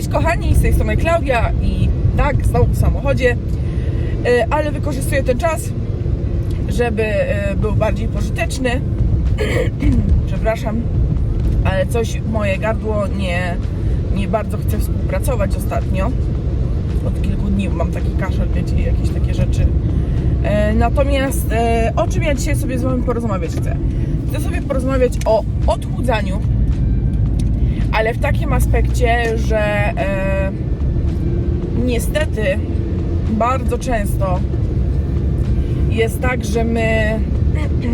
Cześć kochani, z tej strony Klaudia i tak, znowu w samochodzie, E, ale wykorzystuję ten czas, żeby e, był bardziej pożyteczny. Przepraszam, ale coś moje gardło nie, nie bardzo chce współpracować ostatnio. Od kilku dni mam taki kaszel, wiecie, jakieś takie rzeczy. E, Natomiast o czym ja dzisiaj sobie z Wami porozmawiać chcę? Chcę sobie porozmawiać o odchudzaniu, ale w takim aspekcie, że e, niestety bardzo często jest tak, że my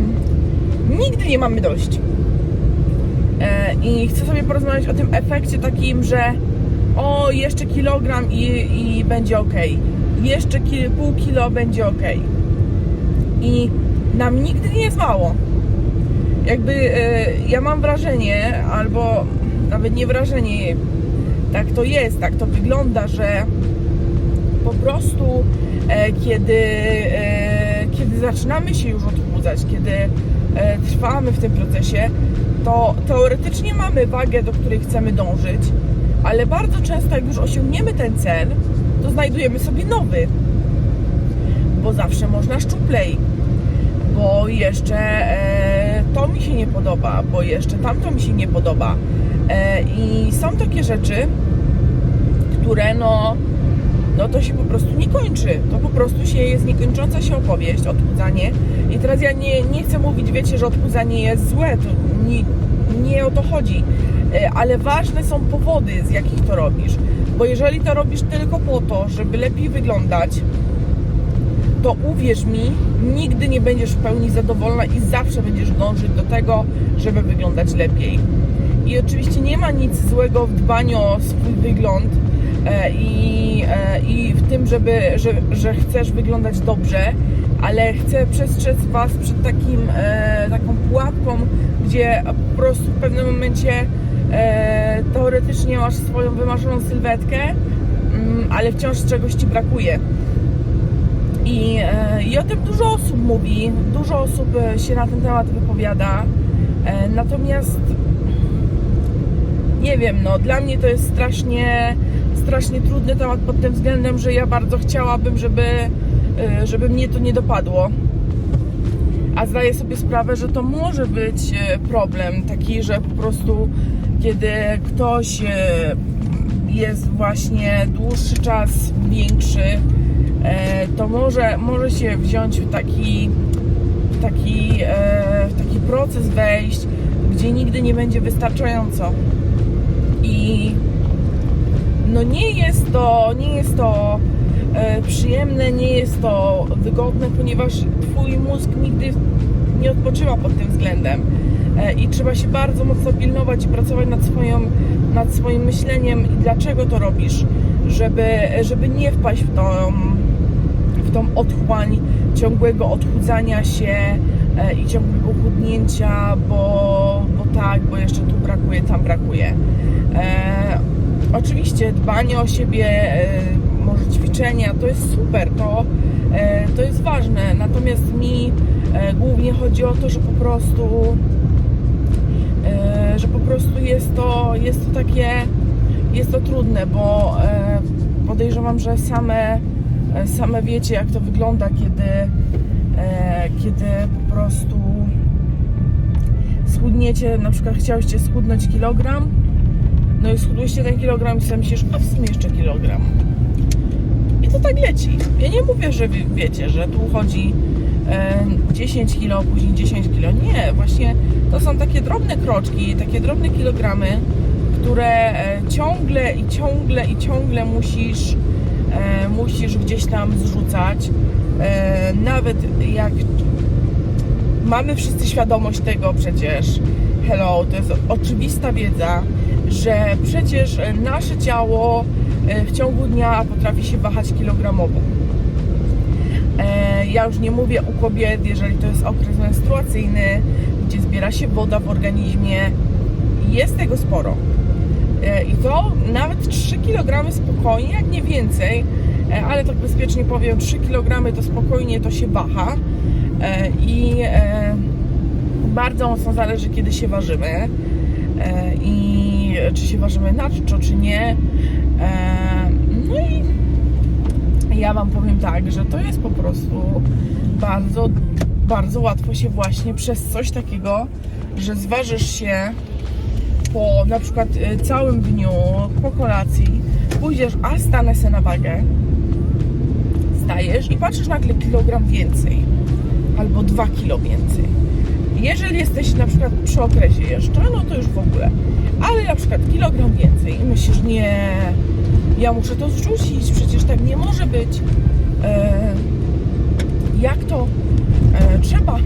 nigdy nie mamy dość. E, I chcę sobie porozmawiać o tym efekcie takim, że o, jeszcze kilogram i, i będzie ok. Jeszcze pół kilo będzie ok. I nam nigdy nie jest mało. Jakby e, ja mam wrażenie, albo nawet nie wrażenie, tak to jest, tak to wygląda, że po prostu e, kiedy, e, kiedy zaczynamy się już odchudzać, kiedy e, trwamy w tym procesie, to teoretycznie mamy wagę, do której chcemy dążyć, ale bardzo często jak już osiągniemy ten cel, to znajdujemy sobie nowy, bo zawsze można szczuplej, bo jeszcze e, to mi się nie podoba, bo jeszcze tamto mi się nie podoba. E, I są takie rzeczy, które no, no to się po prostu nie kończy. To po prostu się jest niekończąca się opowieść, odchudzanie. I teraz ja nie, nie chcę mówić, wiecie, że odchudzanie jest złe, to nie, nie o to chodzi. E, Ale ważne są powody, z jakich to robisz. Bo jeżeli to robisz tylko po to, żeby lepiej wyglądać, to uwierz mi, nigdy nie będziesz w pełni zadowolona i zawsze będziesz dążyć do tego, żeby wyglądać lepiej. I oczywiście nie ma nic złego w dbaniu o swój wygląd e, i, e, i w tym, żeby, że, że chcesz wyglądać dobrze, ale chcę przestrzec Was przed takim, e, taką pułapką, gdzie po prostu w pewnym momencie teoretycznie masz swoją wymarzoną sylwetkę, mm, ale wciąż czegoś Ci brakuje. I, I o tym dużo osób mówi, dużo osób się na ten temat wypowiada. Natomiast nie wiem, no dla mnie to jest strasznie, strasznie trudny temat pod tym względem, że ja bardzo chciałabym, żeby, e, żeby mnie to nie dopadło. A zdaję sobie sprawę, że to może być e, problem taki, że po prostu kiedy ktoś e, jest właśnie dłuższy czas większy, e, to może, może się wziąć w taki, w taki, e, w taki proces wejść, gdzie nigdy nie będzie wystarczająco. I no nie jest to, nie jest to e, przyjemne, nie jest to wygodne, ponieważ twój mózg nigdy nie odpoczywa pod tym względem. E, I trzeba się bardzo mocno pilnować i pracować nad, swoją, nad swoim myśleniem i dlaczego to robisz, żeby, żeby nie wpaść w tą, w tą otchłań ciągłego odchudzania się e, i ciągłego chudnięcia, bo, bo tak, bo jeszcze tu brakuje, tam brakuje. E, oczywiście dbanie o siebie, e, może ćwiczenia, to jest super, to, e, to jest ważne, natomiast mi e, głównie chodzi o to, że po prostu e, że po prostu jest to, jest to takie, jest to trudne, bo e, podejrzewam, że same, same wiecie jak to wygląda, kiedy, e, kiedy po prostu schudniecie, na przykład chciałyście schudnąć kilogram, no i schudłyście ten kilogram i sobie myślisz, a w sumie jeszcze kilogram. I to tak leci. Ja nie mówię, że wie- wiecie, że tu chodzi e, 10 kilo, później 10 kilo. Nie, właśnie to są takie drobne kroczki, takie drobne kilogramy, które e, ciągle i ciągle i ciągle musisz, e, musisz gdzieś tam zrzucać. E, nawet jak mamy wszyscy świadomość tego przecież, hello, to jest oczywista wiedza, że przecież e, nasze ciało e, w ciągu dnia potrafi się wahać kilogramowo. E, Ja już nie mówię u kobiet, jeżeli to jest okres menstruacyjny, gdzie zbiera się woda w organizmie. Jest tego sporo. I to nawet 3 kg spokojnie, jak nie więcej, ale tak bezpiecznie powiem, 3 kg to spokojnie to się waha. E, I e, bardzo mocno zależy, kiedy się ważymy. E, I czy się ważymy na czczo, czy nie. No i ja Wam powiem tak, że to jest po prostu bardzo, bardzo łatwo się właśnie przez coś takiego, że zważysz się po na przykład całym dniu, po kolacji, pójdziesz, a stanę se na wagę, stajesz i patrzysz nagle kilogram więcej albo dwa kilo więcej. Jeżeli jesteś na przykład przy okresie jeszcze, no to już w ogóle. Ale na przykład kilogram więcej i myślisz, nie, ja muszę to zrzucić, przecież tak nie może być. E, jak to? E, trzeba.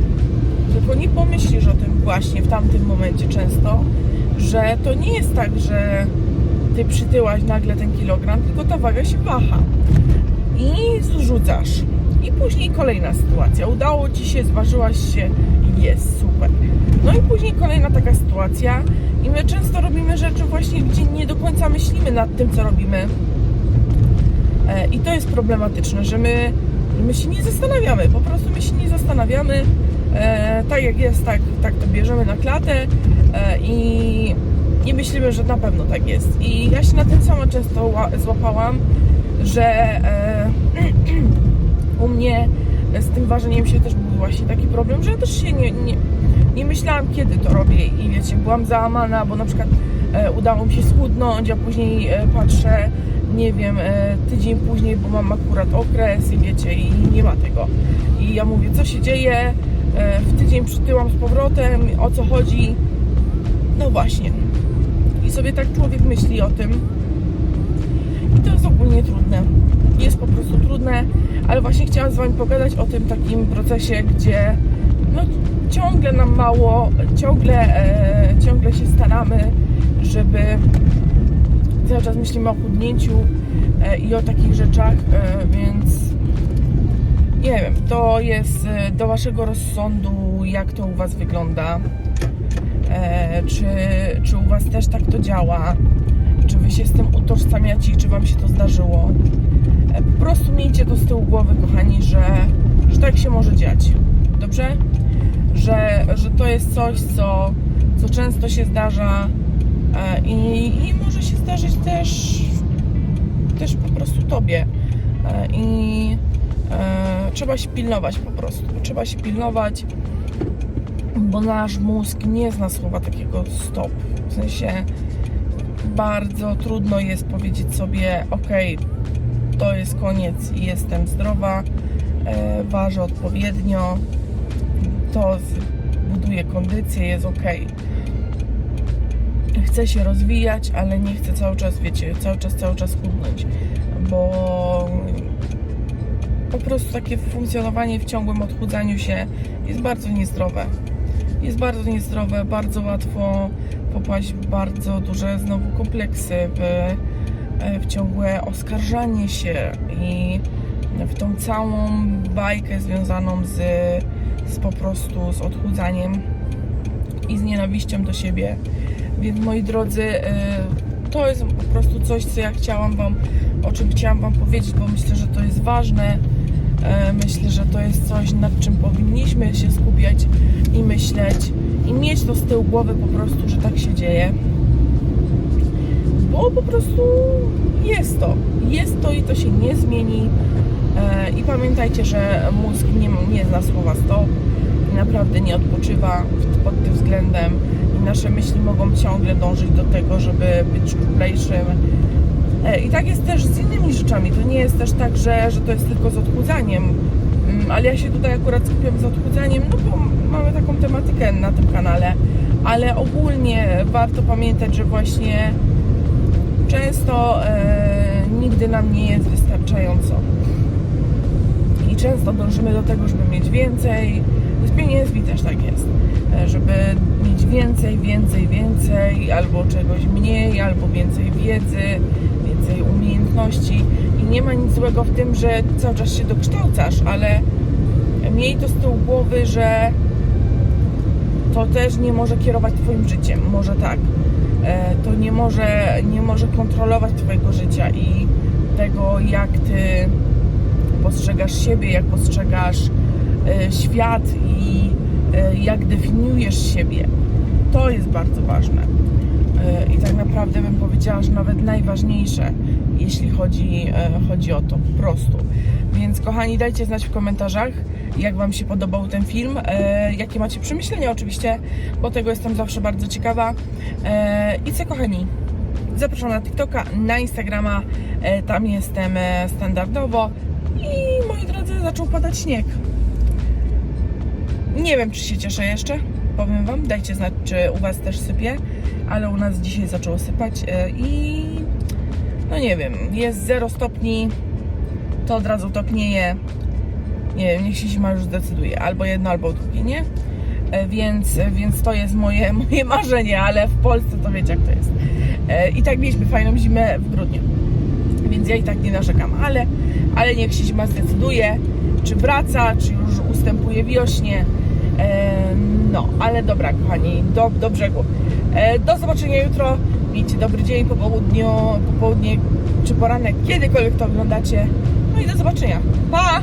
Tylko nie pomyślisz o tym właśnie w tamtym momencie często, że to nie jest tak, że ty przytyłaś nagle ten kilogram, tylko ta waga się waha. I zrzucasz. I później kolejna sytuacja. Udało ci się, zważyłaś się jest super. No i później kolejna taka sytuacja. I my często robimy rzeczy właśnie, gdzie nie do końca myślimy nad tym, co robimy. E, I to jest problematyczne, że my, my się nie zastanawiamy, po prostu my się nie zastanawiamy. E, tak jak jest, tak, tak to bierzemy na klatę e, i, i myślimy, że na pewno tak jest. I ja się na tym samo często ła- złapałam, że u mnie z tym ważeniem się też był właśnie taki problem, że ja też się nie, nie, nie myślałam, kiedy to robię i wiecie, byłam załamana, bo na przykład e, udało mi się schudnąć, a później e, patrzę, nie wiem, e, tydzień później, bo mam akurat okres i wiecie, i nie ma tego. I ja mówię, co się dzieje, e, w tydzień przytyłam z powrotem, o co chodzi, no właśnie. I sobie tak człowiek myśli o tym. I to jest ogólnie trudne. Jest po prostu trudne, ale właśnie chciałam z Wami pogadać o tym takim procesie, gdzie no, ciągle nam mało, ciągle, e, ciągle się staramy, żeby cały czas myślimy o chudnięciu e, i o takich rzeczach, e, więc nie wiem, to jest e, do Waszego rozsądu, jak to u Was wygląda. E, czy, czy u Was też tak to działa? Czy Wy się z tym utożsamiacie, czy Wam się to zdarzyło? Miejcie to z tyłu głowy, kochani, że, że tak się może dziać. Dobrze? Że, że to jest coś, co, co często się zdarza e, i, i może się zdarzyć też, też po prostu Tobie. E, I e, trzeba się pilnować po prostu. Trzeba się pilnować bo nasz mózg nie zna słowa takiego stop. W sensie bardzo trudno jest powiedzieć sobie, ok, to jest koniec i jestem zdrowa, e, ważę odpowiednio, to buduje kondycję, jest ok. Chcę się rozwijać, ale nie chcę cały czas, wiecie, cały czas, cały czas chudnąć, bo po prostu takie funkcjonowanie w ciągłym odchudzaniu się jest bardzo niezdrowe jest bardzo niezdrowe, bardzo łatwo popaść w bardzo duże znowu kompleksy, w, w ciągłe oskarżanie się i w tą całą bajkę związaną z, z po prostu z odchudzaniem i z nienawiścią do siebie. Więc moi drodzy, e, to jest po prostu coś, co ja chciałam Wam, o czym chciałam Wam powiedzieć, bo myślę, że to jest ważne. E, Myślę, że to jest coś, nad czym powinniśmy się skupiać i myśleć i mieć to z tyłu głowy po prostu, że tak się dzieje. Bo po prostu jest to. Jest to i to się nie zmieni. E, I pamiętajcie, że mózg nie, nie zna słowa stop i naprawdę nie odpoczywa pod tym względem. I nasze myśli mogą ciągle dążyć do tego, żeby być szczuplejszym, E, I tak jest też z innymi rzeczami. To nie jest też tak, że, że to jest tylko z odchudzaniem. Mm, Ale ja się tutaj akurat skupiam z odchudzaniem, no bo mamy taką tematykę na tym kanale. Ale ogólnie warto pamiętać, że właśnie często e, nigdy nam nie jest wystarczająco. I często dążymy do tego, żeby mieć więcej. Z pieniędzmi też tak jest. E, Żeby mieć więcej, więcej, więcej, albo czegoś mniej, albo więcej wiedzy, więcej umiejętności. I nie ma nic złego w tym, że cały czas się dokształcasz, ale miej to z tyłu głowy, że to też nie może kierować Twoim życiem. Może tak. E, To nie może, nie może kontrolować Twojego życia i tego, jak Ty postrzegasz siebie, jak postrzegasz e, świat i e, jak definiujesz siebie. To jest bardzo ważne. i tak naprawdę bym powiedziała, że nawet najważniejsze, jeśli chodzi, chodzi o to, po prostu. Więc kochani, dajcie znać w komentarzach, jak Wam się podobał ten film, e, jakie macie przemyślenia oczywiście, bo tego jestem zawsze bardzo ciekawa. E, I co kochani, zapraszam na TikToka, na Instagrama, e, tam jestem e, standardowo i moi drodzy, zaczął padać śnieg. Nie wiem, czy się cieszę jeszcze. Powiem Wam, dajcie znać, czy u Was też sypie, ale u nas dzisiaj zaczęło sypać e, i no nie wiem, jest 0 stopni, to od razu topnieje. Nie wiem, niech się zima już zdecyduje, albo jedno, albo drugie, nie? E, Więc, więc to jest moje, moje marzenie, ale w Polsce to wiecie jak to jest. E, I tak mieliśmy fajną zimę w grudniu, więc ja i tak nie narzekam, ale, ale niech się zima zdecyduje, czy wraca, czy już ustępuje wiośnie. E, No, ale dobra, kochani, do, do brzegu. Do zobaczenia jutro. Miejcie dobry dzień po południu, popołudnie czy poranek, kiedykolwiek to oglądacie. No i do zobaczenia. Pa!